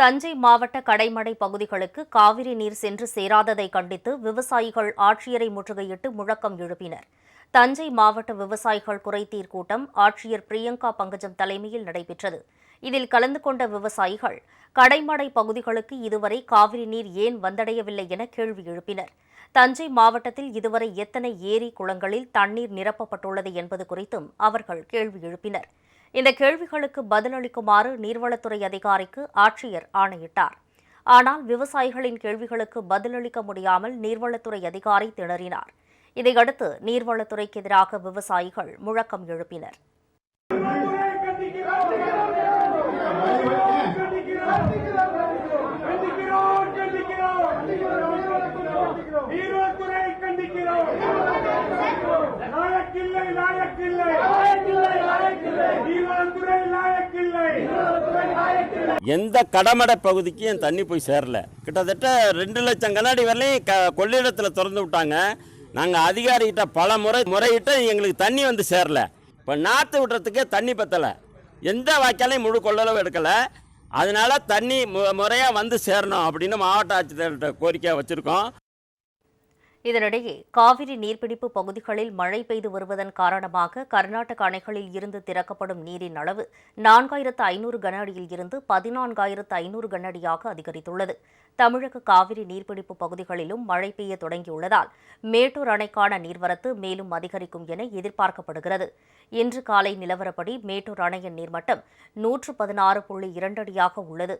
தஞ்சை மாவட்ட கடைமடை பகுதிகளுக்கு காவிரி நீர் சென்று சேராததை கண்டித்து விவசாயிகள் ஆட்சியரை முற்றுகையிட்டு முழக்கம் எழுப்பினர். தஞ்சை மாவட்ட விவசாயிகள் குறைதீர் கூட்டம் ஆட்சியர் பிரியங்கா பங்கஜம் தலைமையில் நடைபெற்றது. இதில் கலந்து கொண்ட விவசாயிகள் கடைமடை பகுதிகளுக்கு இதுவரை காவிரி நீர் ஏன் வந்தடையவில்லை என கேள்வி எழுப்பினர். தஞ்சை மாவட்டத்தில் இதுவரை எத்தனை ஏரி குளங்களில் தண்ணீர் நிரப்பப்பட்டுள்ளது என்பது குறித்தும் அவர்கள் கேள்வி எழுப்பினர். இந்த கேள்விகளுக்கு பதிலளிக்குமாறு நீர்வளத்துறை அதிகாரிக்கு ஆட்சியர் ஆணையிட்டார். ஆனால் விவசாயிகளின் கேள்விகளுக்கு பதிலளிக்க முடியாமல் நீர்வளத்துறை அதிகாரி திணறினார். இதையடுத்து நீர்வளத்துறைக்கு எதிராக விவசாயிகள் முழக்கம் எழுப்பினர். நாயக்கில்லை நாயக்கில்லை. எந்த கடமடை பகுதிக்கும் என் தண்ணி போய் சேரல. கிட்டத்தட்ட ரெண்டு லட்சம் கண்ணாடி வரலையும் க கொள்ளிடத்தில் திறந்து விட்டாங்க. நாங்கள் அதிகாரிகிட்ட பல முறை முறையிட்டு எங்களுக்கு தண்ணி வந்து சேரல. இப்போ நாற்று விடுறதுக்கே தண்ணி பத்தலை. எந்த வாய்க்காலையும் முழு கொள்ளளவு எடுக்கலை. அதனால் தண்ணி மு முறையாக வந்து சேரணும் அப்படின்னு மாவட்ட ஆட்சித்தலைவர்கிட்ட கோரிக்கை வச்சுருக்கோம். இதனிடையே காவிரி நீர்பிடிப்பு பகுதிகளில் மழை பெய்து வருவதன் காரணமாக கர்நாடக அணைகளில் இருந்து திறக்கப்படும் நீரின் அளவு நான்காயிரத்து ஐநூறு கன அடியில் இருந்து பதினான்காயிரத்து ஐநூறு கன அடியாக அதிகரித்துள்ளது. தமிழக காவிரி நீர்பிடிப்பு பகுதிகளிலும் மழை பெய்ய தொடங்கியுள்ளதால் மேட்டூர் அணைக்கான நீர்வரத்து மேலும் அதிகரிக்கும் என எதிர்பார்க்கப்படுகிறது. இன்று காலை நிலவரப்படி மேட்டூர் அணையின் நீர்மட்டம் நூற்று பதினாறு புள்ளி இரண்டு அடியாக உள்ளது.